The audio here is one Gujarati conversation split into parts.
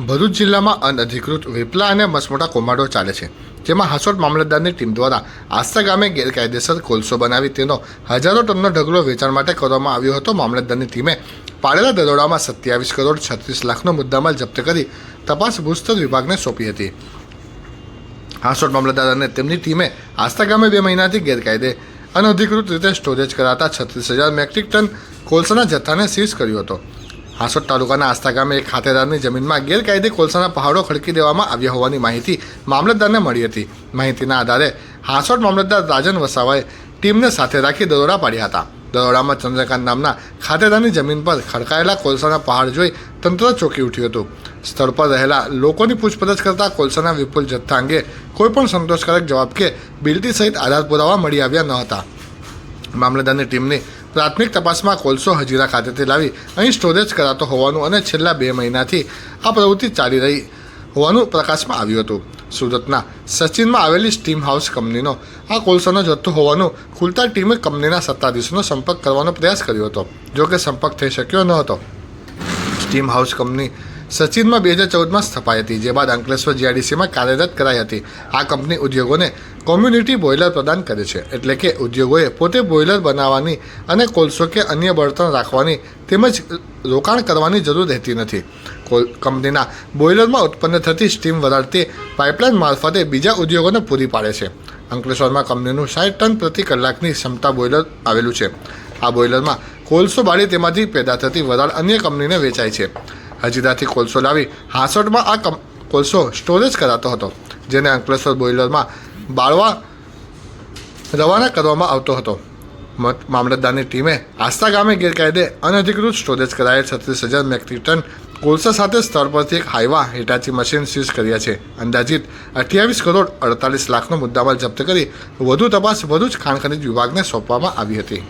ભરૂચ જિલ્લામાં અનઅધિકૃત વેપલા અને મસમોટા કોમાડો ચાલે છે, જેમાં હાસોટ મામલતદારની ટીમ દ્વારા આસ્તા ગામે ગેરકાયદેસર કોલસો બનાવી તેનો હજારો ટનનો ઢગલો વેચાણ માટે કરવામાં આવ્યો હતો. મામલતદારની ટીમે પાડેલા દરોડામાં સત્યાવીસ કરોડ છત્રીસ લાખનો મુદ્દામાલ જપ્ત કરી તપાસ ભૂસ્તર વિભાગને સોંપી હતી. હાસોટ મામલતદાર અને તેમની ટીમે આસ્તા ગામે બે મહિનાથી ગેરકાયદે અનઅધિકૃત રીતે સ્ટોરેજ કરાતા છત્રીસ હજાર મેટ્રિક ટન કોલસાના જથ્થાને સીઝ કર્યો હતો. હાસોટ તાલુકાના આસ્થા ગામે એક ખાતેદારની જમીનમાં ગેરકાયદે કોલસાના પહાડો ખડકી દેવામાં આવ્યા હોવાની માહિતી મામલતદારને મળી હતી. માહિતીના આધારે હાંસોદ મામલતદાર રાજન વસાવાએ ટીમને સાથે રાખી દરોડા પાડ્યા હતા. દરોડામાં ચંદ્રકાંત નામના ખાતેદારની જમીન પર ખડકાયેલા કોલસાના પહાડ જોઈ તંત્ર ચોંકી ઉઠ્યું હતું. સ્થળ પર રહેલા લોકોની પૂછપરછ કરતા કોલસાના વિપુલ જથ્થા અંગે કોઈપણ સંતોષકારક જવાબ કે બિલ્ટી સહિત આધાર પુરાવા મળી આવ્યા ન હતા. મામલતદારની ટીમની પ્રાથમિક તપાસમાં કોલસો હજીરા ખાતેથી લાવી અહીં સ્ટોરેજ કરાતો હોવાનું અને છેલ્લા બે મહિનાથી આ પ્રવૃત્તિ ચાલી રહી હોવાનું પ્રકાશમાં આવ્યું હતું. સુરતના સચિનમાં આવેલી સ્ટીમ હાઉસ કંપનીનો આ કોલસાનો જથ્થો હોવાનું ખુલતા ટીમે કંપનીના સત્તાધીશોનો સંપર્ક કરવાનો પ્રયાસ કર્યો હતો, જો કે સંપર્ક થઈ શક્યો ન હતો. સ્ટીમ હાઉસ કંપની સચિનમાં બે હજાર ચૌદમાં સ્થપાઈ હતી, જે બાદ અંકલેશ્વર જીઆઈડીસીમાં કાર્યરત કરાઈ હતી. આ કંપની ઉદ્યોગોને કોમ્યુનિટી બોઇલર પ્રદાન કરે છે, એટલે કે ઉદ્યોગોએ પોતે બોઇલર બનાવવાની અને કોલસો કે અન્ય બળતણ રાખવાની તેમજ રોકાણ કરવાની જરૂર રહેતી નથી. કોલ કંપનીના બોઇલરમાં ઉત્પન્ન થતી સ્ટીમ વરાળતી પાઇપલાઇન મારફતે બીજા ઉદ્યોગોને પૂરી પાડે છે. અંકલેશ્વરમાં કંપનીનું સાઠ ટન પ્રતિ કલાકની ક્ષમતા બોઇલર આવેલું છે. આ બોઇલરમાં કોલસો બાળી તેમાંથી પેદા થતી વરાળ અન્ય કંપનીને વેચાય છે. હજીરાથી કોલસો લાવી હાંસોટમાં આ કોલસો સ્ટોરેજ કરાતો હતો, જેને અંકલેશ્વર બોઇલરમાં બાળવા રવાના કરવામાં આવતો હતો. મામલતદારની ટીમે આસ્તા ગામે ગેરકાયદે અનધિકૃત સ્ટોરેજ કરાયેલ છત્રીસ હજાર મેટ્રિક ટન કોલસા સાથે સ્થળ પરથી એક હાઈવા હિટાચી મશીન સીઝ કર્યા છે. અંદાજિત અઠ્યાવીસ કરોડ અડતાલીસ લાખનો મુદ્દામાલ જપ્ત કરી વધુ તપાસ વધુ જ ખાણ ખનિજ વિભાગને સોંપવામાં આવી હતી.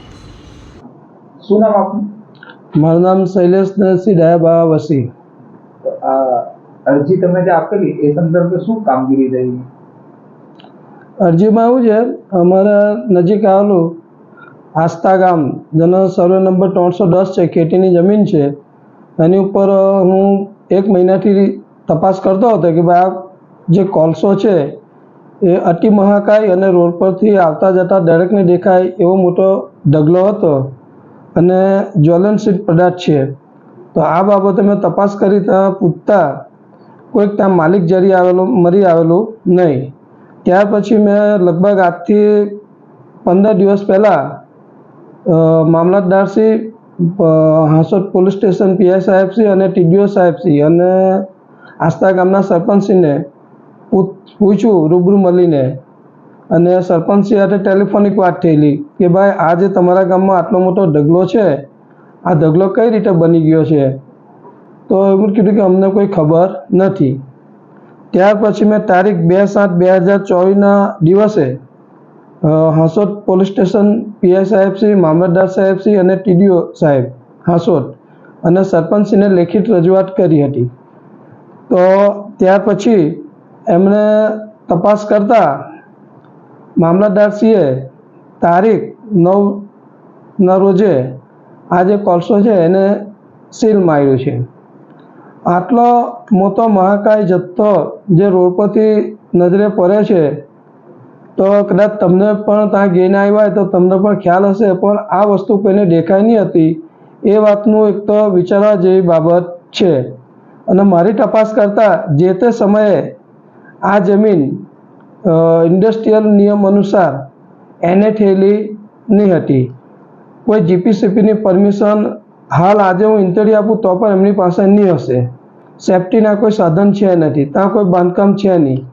શું નામ આપનું? મારું નામ શૈલેષ નરસિંહ ડાયાબા વસી અરજી તમે જે આપેલી એ સંદર્ભે શું કામગીરી રહી? અરજીમાં એવું છે, અમારા નજીક આવેલું આસ્તા ગામ, જેનો સર્વે નંબર ત્રણસો દસ છે, ખેતીની જમીન છે. એની ઉપર હું એક મહિનાથી તપાસ કરતો હતો કે ભાઈ આ જે કોલસો છે, એ અતિ મહાકાય અને રોડ પરથી આવતા જતા દરેકને દેખાય એવો મોટો ઢગલો હતો અને જ્વલનશીલ પદાર્થ છે. તો આ બાબતે મેં તપાસ કરી ત્યાં પૂછતા કોઈક ત્યાં માલિક જરી આવેલું, મરી આવેલું નહીં. ત્યાર પછી મેં લગભગ આજથી પંદર દિવસ પહેલાં મામલતદારશ્રી Hansot police station P I સાહેબશ્રી અને ટીડીઓ સાહેબશ્રી અને આસ્થા ગામના સરપંચશ્રીને પૂછ- પૂછ્યું રૂબરૂ મળીને. અને સરપંચશ્રી સાથે ટેલિફોનિક વાત થયેલી કે ભાઈ, આજે તમારા ગામમાં આટલો મોટો ઢગલો છે, આ ઢગલો કઈ રીતે બની ગયો છે? તો એવું કીધું કે અમને કોઈ ખબર નથી. ત્યાર પછી મેં તારીખ બે સાત બે હજાર ચોવીસના દિવસે હાંસોદ પોલીસ સ્ટેશન પીઆઈ સાહેબશ્રી મામલતદાર સાહેબશ્રી અને ટીડીઓ સાહેબ હાંસોદ અને સરપંચશ્રીને લેખિત રજૂઆત કરી હતી. તો ત્યાર પછી એમણે તપાસ કરતા મામલતદારશ્રીએ તારીખ નવના રોજે આ જે કોલસો છે એને સીલ માર્યું છે. આટલો મોટો મહાકાય જથ્થો જે રોડ પરથી નજરે પડે છે, તો કદાચ તમને પણ ત્યાં ગઈને આવ્યા હોય તો તમને પણ ખ્યાલ હશે, પણ આ વસ્તુ કોઈને દેખાઈ નહીં હતી. એ વાતનું એક તો વિચારવા જેવી બાબત છે. અને મારી તપાસ કરતાં જે તે સમયે આ જમીન ઇન્ડસ્ટ્રીયલ નિયમ અનુસાર એને થયેલી નહીં હતી. કોઈ જીપીસીપીની પરમિશન હાલ આજે હું ઇન્ટરવ્યુ આપું તો પણ એમની પાસે નહીં હશે. સેફટીના કોઈ સાધન છે નથી. ત્યાં કોઈ બાંધકામ છે નહીં.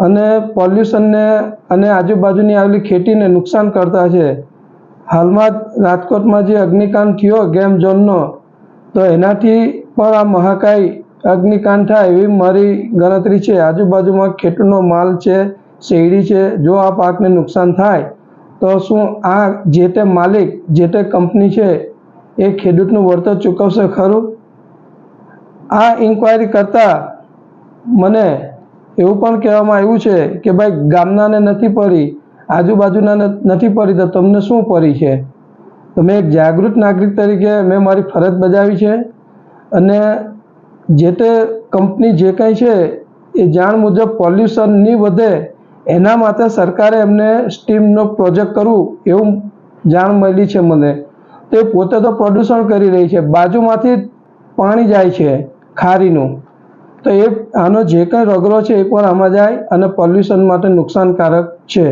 અને પોલ્યુશનને અને આજુબાજુની આવેલી ખેતીને નુકસાન કરતા છે. હાલમાં જ રાજકોટમાં જે અગ્નિકાંડ થયો, ગેમ ઝોનનો, તો એનાથી પણ આ મહાકાય અગ્નિકાંડ થાય એવી મારી ગણતરી છે. આજુબાજુમાં ખેતીનો માલ છે, શેરડી છે, જો આ પાકને નુકસાન થાય, તો શું આ જે તે માલિક, જે તે કંપની છે એ ખેડૂતનું વળતર ચૂકવશે ખરું? આ ઇન્ક્વાયરી કરતાં મને એવું પણ કહેવામાં આવ્યું છે કે ભાઈ ગામનાને નથી પડી, આજુબાજુના નથી પડી તો તમને શું પડી છે? તો મેં એક જાગૃત નાગરિક તરીકે મેં મારી ફરજ બજાવી છે અને જે તે કંપની જે કંઈ છે એ જાણ મુજબ પોલ્યુશન નહીં વધે એના માટે સરકારે એમને સ્ટીમનો પ્રોજેક્ટ કરવું એવું જાણ મળી છે મને. તે પોતે તો પ્રદૂષણ કરી રહી છે. બાજુમાંથી પાણી જાય છે ખારીનું. તો એ, આનો જે કંઈ રગડો છે એ પણ આમાં જાય અને પોલ્યુશન માટે નુકસાનકારક છે.